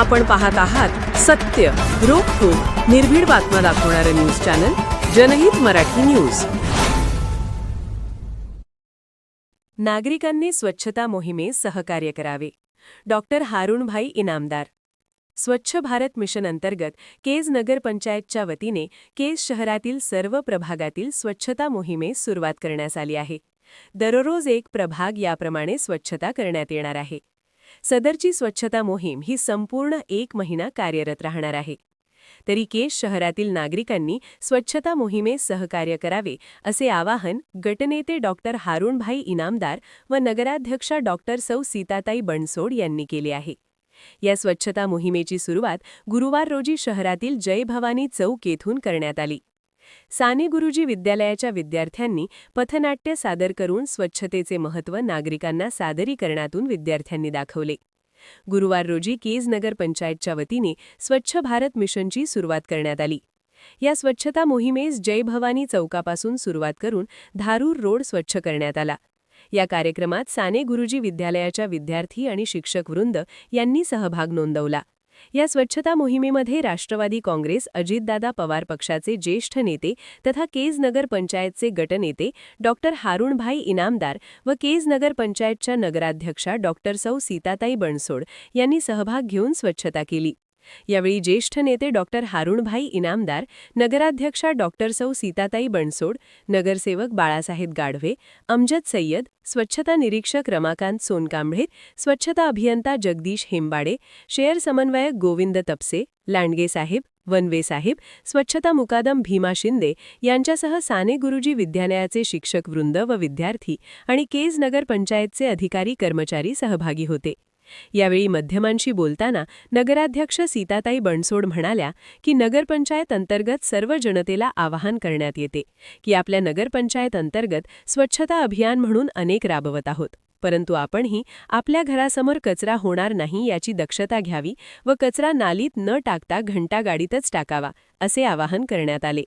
आपण पाहत आहात सत्य रोखोक निर्भीड बातम्या दाखवणारं न्यूज चॅनल जनहित मराठी न्यूज. नागरिकांनी स्वच्छता मोहिमेस सहकार्य करावे. डॉक्टर हारुणभाई इनामदार. स्वच्छ भारत मिशन अंतर्गत केज नगर पंचायतच्या वतीने केज शहरातील सर्व प्रभागातील स्वच्छता मोहिमेस सुरुवात करण्यात आली आहे. दररोज एक प्रभाग याप्रमाणे स्वच्छता करण्यात येणार आहे. सदरची स्वच्छता मोहीम ही संपूर्ण एक महिना कार्यरत राहणार आहे. तरी केस शहरातील नागरिकांनी स्वच्छता मोहिमेस सहकार्य करावे असे आवाहन गटनेते डॉक्टर हारुणभाई इनामदार व नगराध्यक्षा डॉक्टर सौ सीताताई बनसोड यांनी केले आहे. या स्वच्छता मोहिमेची सुरुवात गुरुवार रोजी शहरातील जय भवानी चौक येथून करण्यात आली. साने गुरुजी विद्यालयाच्या विद्यार्थ्यांनी पथनाट्य सादर करून स्वच्छतेचे महत्त्व नागरिकांना सादरीकरणातून विद्यार्थ्यांनी दाखवले. गुरुवार रोजी केज नगर पंचायतच्या वतीने स्वच्छ भारत मिशनची सुरुवात करण्यात आली. या स्वच्छता मोहिमेस जय भवानी चौकापासून सुरुवात करून धारूर रोड स्वच्छ करण्यात आला. या कार्यक्रमात साने गुरुजी विद्यालयाच्या विद्यार्थी आणि शिक्षक वृंद यांनी सहभाग नोंदवला. या स्वच्छता मोहिमेमध्ये राष्ट्रवादी काँग्रेस अजितदादा पवार पक्षाचे ज्येष्ठ नेते तथा केज नगर पंचायतचे गटनेते डॉक्टर हारुणभाई इनामदार व केज नगर पंचायतच्या नगराध्यक्षा डॉक्टर सौ सीताताई बनसोड यांनी सहभाग घेऊन स्वच्छता केली. यावेळी ज्येष्ठ नेते डॉक्टर हारुणभाई इनामदार नगराध्यक्षा डॉक्टर सौ सीताताई बनसोड नगरसेवक बाळासाहेब गाढवे अमजद सय्यद स्वच्छता निरीक्षक रमाकांत सोनकांबळे स्वच्छता अभियंता जगदीश हेंबाडे शेअर समन्वयक गोविंद तपसे लांडगे साहेब वनवे साहेब स्वच्छता मुकादम भीमा शिंदे यांच्यासह साने गुरुजी विद्यालयाचे शिक्षक वृंद व विद्यार्थी आणि केज नगर पंचायतचे अधिकारी कर्मचारी सहभागी होते. यावेळी माध्यमांशी बोलताना नगराध्यक्ष सीताताई बनसोड म्हणाल्या की नगरपंचायत अंतर्गत सर्व जनतेला आवाहन करण्यात येते की आपल्या नगरपंचायत अंतर्गत स्वच्छता अभियान म्हणून अनेक राबवत आहोत. परंतु आपणही आपल्या घरासमोर कचरा होणार नाही याची दक्षता घ्यावी व कचरा नालीत न टाकता घंटागाडीतच टाकावा असे आवाहन करण्यात आले.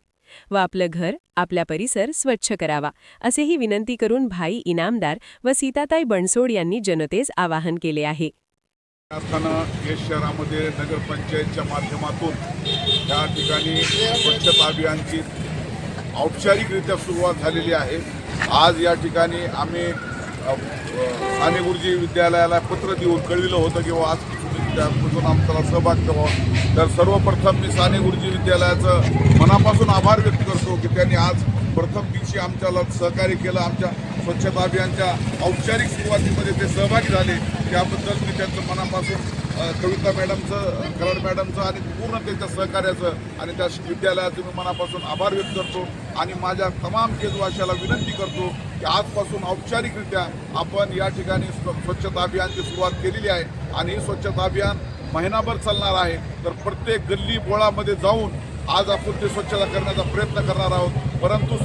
व आपलं घर आपला परिसर स्वच्छ करावा असेही विनंती करून भाई इनामदार व सीताताई बनसोड यांनी जनतेस आवाहन केले आहे. असताना या शहरामध्ये नगरपंचायतच्या माध्यमातून त्या ठिकाणी स्वच्छता अभियानची औपचारिकरित्या सुरुवात झालेली आहे. आज या ठिकाणी आम्ही साने गुरुजी विद्यालयाला पत्र देऊन कळविलं होतं की आज त्यापासून आमचा सहभाग करावा. तर सर्वप्रथम मी साने गुरुजी विद्यालयाचं मनापासून आभार व्यक्त करतो की त्यांनी आज प्रथम दिवशी आमच्याला सहकार्य केलं. आमच्या स्वच्छता अभियानच्या औपचारिक सुरुवातीमध्ये ते सहभागी झाले. त्याबद्दल मी त्यांचं मनापासून कविता मॅडमचं कराड मॅडमचं आणि पूर्ण त्यांच्या सहकार्याचं आणि त्या विद्यालयाचं मी मनापासून आभार व्यक्त करतो. आणि माझ्या तमाम केजवाशाला विनंती करतो की आजपासून औपचारिकरित्या आपण या ठिकाणी स्व- स्वच्छता अभियानची सुरुवात केलेली आहे आणि ही स्वच्छता अभियान महिनाभर चालणार आहे. तर प्रत्येक गल्ली बोळामध्ये जाऊन आज आपण ते स्वच्छता करण्याचा प्रयत्न करणार आहोत. परंतु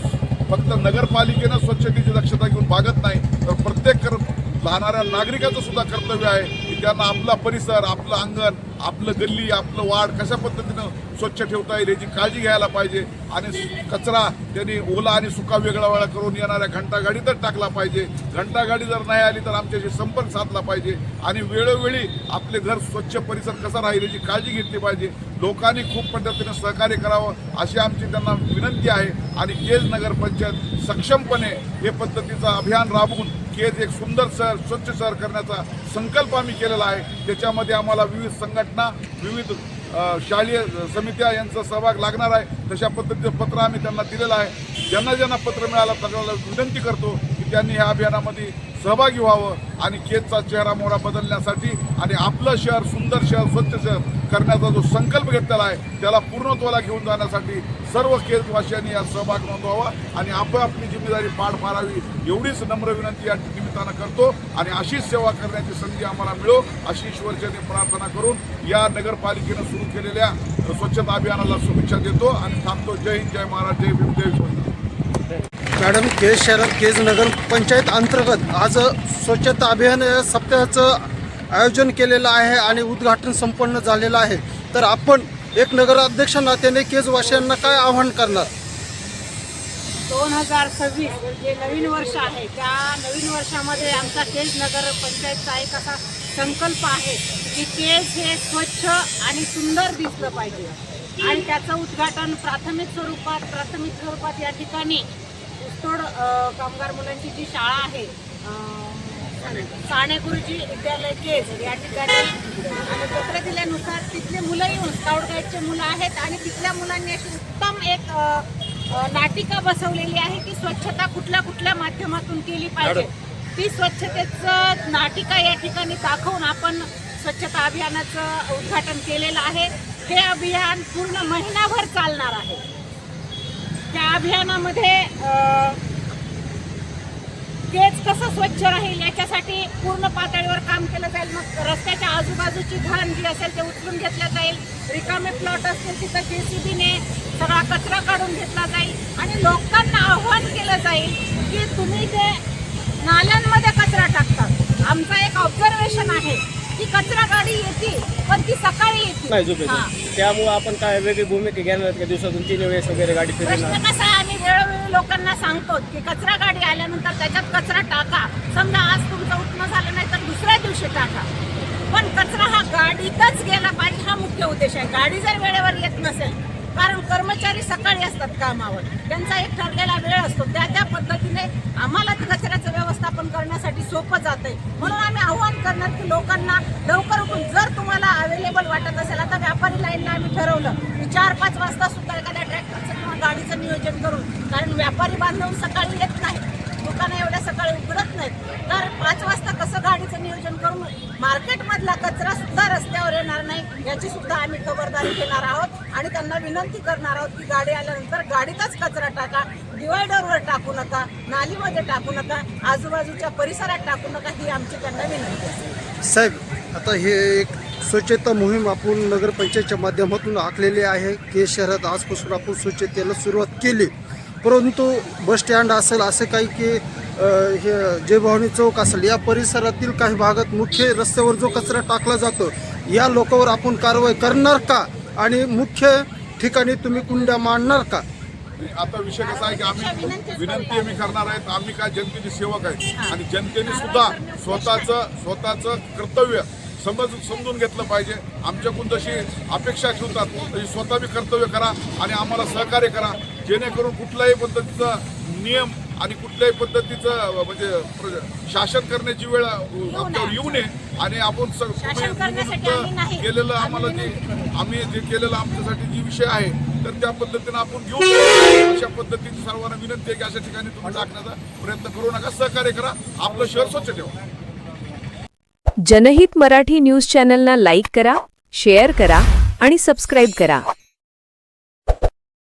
फक्त नगरपालिकेनं स्वच्छतेची दक्षता घेऊन भागत नाही तर प्रत्येक कर राहणाऱ्या नागरिकाचं सुद्धा कर्तव्य आहे की त्यांना आपला परिसर आपलं अंगण आपलं गल्ली आपलं वाढ कशा पद्धतीनं स्वच्छ ठेवता येईल याची काळजी घ्यायला पाहिजे. आणि कचरा त्यांनी ओला आणि सुका वेगळा वेगळा करून येणाऱ्या घंटागाडीतच टाकला पाहिजे. घंटागाडी जर नाही आली तर आमच्याशी संपर्क साधला पाहिजे. आणि वेळोवेळी आपले घर स्वच्छ परिसर कसा राहील याची काळजी घेतली पाहिजे. लोकांनी खूप पद्धतीने सहकार्य करावं अशी आमची त्यांना विनंती आहे. आणि केज नगर पंचायत सक्षमपणे हे पद्धतीचं अभियान राबवून केज एक सुंदर शहर स्वच्छ शहर करण्याचा संकल्प आम्ही केलेला आहे. त्याच्यामध्ये आम्हाला विविध संघटना विविध शालेय समित्या यांचा सहभाग लागणार आहे. तशा पद्धतीचं पत्र आम्ही त्यांना दिलेलं आहे. ज्यांना ज्यांना पत्र मिळालं सगळ्याला विनंती करतो की त्यांनी ह्या अभियानामध्ये सहभागी व्हावं आणि केजचा चेहरा मोहरा बदलण्यासाठी आणि आपलं शहर सुंदर शहर स्वच्छ शहर करण्याचा जो संकल्प घेतलेला आहे त्याला पूर्णत्वाला घेऊन जाण्यासाठी सर्व केजवासियांनी यात सहभाग नोंदवावा आणि आपण आपली जिम्मेदारी पार पाडावी एवढीच नम्र विनंती या निमित्तानं करतो आणि अशीच सेवा करण्याची संधी आम्हाला मिळो अशी ईश्वरचरणी प्रार्थना करून या नगरपालिकेनं सुरू केलेल्या स्वच्छता अभियानाला शुभेच्छा देतो आणि थांबतो. जय हिंद जय महाराज जय भीम जय मॅडम केज शहरात केज नगर पंचायत अंतर्गत आज स्वच्छता अभियान सप्ताहाचं आयोजन केलेलं आहे आणि उद्घाटन संपन्न झालेलं आहे. तर आपण एक नगराध्यक्ष नात्याने केजवासियांना काय आवाहन करणार? दोन हजार सव्वीस जे नवीन वर्ष आहे त्या नवीन वर्षामध्ये आमचा केज नगर पंचायतचा एक असा संकल्प आहे की केज हे स्वच्छ आणि सुंदर दिसलं पाहिजे. आणि त्याचं उद्घाटन प्राथमिक स्वरूपात प्राथमिक स्वरूपात या ठिकाणी अ, कामगार मुलांची जी शाळा आहे साणे गुरुजी विद्यालय केज या ठिकाणी आणि पत्र दिल्यानुसार तिथले मुलं येऊन स्काउट गाईडचे मुलं आहेत आणि तिथल्या मुलांनी अशी उत्तम एक नाटिका बसवलेली आहे की स्वच्छता कुठल्या कुठल्या माध्यमातून केली पाहिजे. ती स्वच्छतेचं नाटिका या ठिकाणी दाखवून आपण स्वच्छता अभियानाचं उद्घाटन केलेलं आहे. हे अभियान पूर्ण महिनाभर चालणार आहे. त्या अभियानामध्ये तेच कसं स्वच्छ राहील याच्यासाठी पूर्ण पातळीवर काम केलं जाईल. मग रस्त्याच्या आजूबाजूची घाण जी असेल ते उचलून घेतलं जाईल. रिकामे प्लॉट असतील तिथं जेसीबीने सगळा कचरा काढून घेतला जाईल. आणि लोकांना आव्हान केलं जाईल की तुम्ही जे नाल्यांमध्ये कचरा टाकतात आमचं एक ऑब्झर्वेशन आहे. की कचरा गाडी येते पण ती सकाळी नाही येते हा. त्यामुळे आपण काय वेगळी भूमिका घेणार का? दिवसातून तीन वेळेस वगैरे गाडी प्रश्न फिरणार कसा आहे आम्ही वेळोवेळी लोकांना सांगतो की कचरा गाडी आल्यानंतर त्याच्यात कचरा टाका. समजा आज तुमचं उठणं झालं नाही तर दुसऱ्या दिवशी टाका. पण कचरा हा गाडीतच गेला पाहिजे हा मुख्य उद्देश आहे. गाडी जर वेळेवर येत नसेल कारण कर्मचारी सकाळी असतात कामावर. त्यांचा एक ठरलेला वेळ असतो. त्या त्या पद्धतीने आम्हाला ते कचऱ्याचं व्यवस्थापन करण्यासाठी सोपं जातंय. म्हणून आम्ही आव्हान करणार की लोकांना लवकर उठून जर तुम्हाला अवेलेबल वाटत असेल आता व्यापारी लाईनला आम्ही ठरवलं की चार पाच वाजता सुद्धा एखाद्या ट्रॅक्टरचं किंवा गाडीचं नियोजन करून कारण व्यापारी बांधव सकाळी येत नाही दुकानं एवढ्या सकाळी उघडत नाहीत. तर पाच वाजता कसं गाडीचं नियोजन करून मार्केटमधला कचरा सुद्धा रस्त्यावर येणार नाही याची सुद्धा आम्ही खबरदारी घेणार आहोत आणि त्यांना विनंती करणार आहोत की गाडी आल्यानंतर गाडीतच कचरा टाका डिवायडरवर टाकू नका नालीमध्ये टाकू नका आजूबाजूच्या परिसरात टाकू नका ही आमची त्यांना विनंती असेल साहेब आता हे एक स्वच्छता मोहीम आपण नगरपंचायतच्या माध्यमातून आखलेली आहे. के शहरात आजपासून आपण स्वच्छतेला सुरुवात केली. परंतु बस स्टँड असेल असं काही की हे जय भवानी चौक असेल या परिसरातील काही भागात मुख्य रस्त्यावर जो कचरा टाकला जातो या लोकांवर आपण कारवाई करणार का? आणि मुख्य ठिकाणी तुम्ही कुंड्या मांडणार का? आता विषय कसा आहे की आम्ही विनंती आम्ही करणार आहेत. आम्ही काय जनतेचे सेवक आहेत. आणि जनतेने सुद्धा स्वतःचं स्वतःचं कर्तव्य समज समजून घेतलं पाहिजे. आमच्याकडून जशी अपेक्षा ठेवतात तशी स्वतः बी कर्तव्य करा आणि आम्हाला सहकार्य करा. जेणेकरून कुठल्याही पद्धतीचा नियम आणि कुठल्याही पद्धतीचं म्हणजे शासन करण्याची वेळ आमच्यावर येऊ नये. आणि आपण केलेलं आम्हाला जे आम्ही जे केलेलं आमच्यासाठी जे विषय आहे तर त्या पद्धतीनं आपण घेऊ अशा पद्धतीची सर्वांना विनंती आहे की अशा ठिकाणी तुम्ही टाकण्याचा प्रयत्न करू नका. सहकार्य करा. आपलं शहर स्वच्छ ठेवा. जनहित मराठी न्यूज चॅनलना लाईक करा शेअर करा आणि सबस्क्राईब करा.